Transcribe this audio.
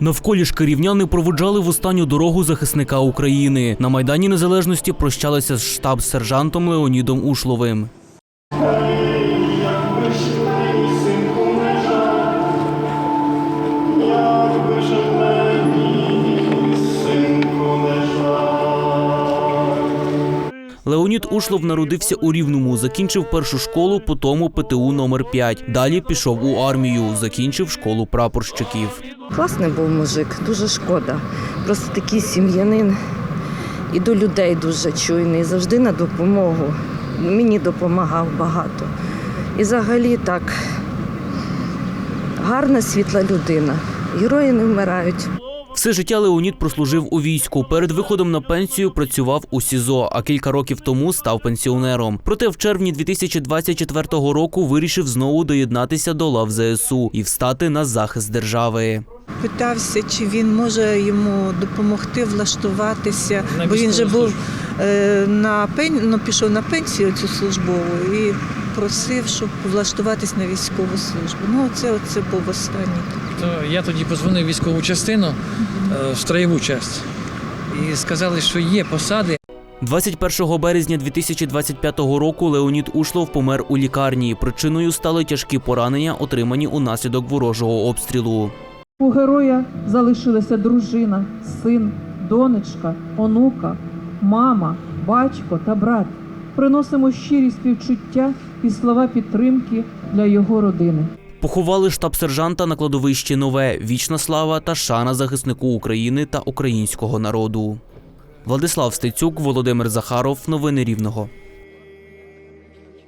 Навколішки рівняни проводжали в останню дорогу захисника України. На майдані Незалежності прощалися з штаб-сержантом Леонідом Ушловим. Леонід Ушлов народився у Рівному, закінчив першу школу, потім ПТУ номер 5 Далі пішов у армію, закінчив школу прапорщиків. Класний був мужик, дуже шкода. Просто такий сім'янин і до людей дуже чуйний, завжди на допомогу. Мені допомагав багато. І взагалі так гарна світла людина. Герої не вмирають. Все життя Леонід прослужив у війську. Перед виходом на пенсію працював у СІЗО, а кілька років тому став пенсіонером. Проте в червні 2024 року вирішив знову доєднатися до лав ЗСУ і встати на захист держави. Питався, чи він може йому допомогти влаштуватися, На бо він же був е, на пен... ну, пішов на пенсію цю службову і просив, щоб влаштуватись на військову службу. Ну, це, це був останній. То я тоді позвонив в військову частину е, в строєву частину. І сказали, що є посади. 21 березня 2025 року Леонід Ушлов помер у лікарні. Причиною стали тяжкі поранення, отримані унаслідок ворожого обстрілу. У героя залишилася дружина, син, донечка, онука, мама, батько та брат. Приносимо щирі співчуття і слова підтримки для його родини. Поховали штаб-сержанта на кладовищі Нове, вічна слава та шана захиснику України та українського народу. Владислав Стецюк, Володимир Захаров. Новини Рівного.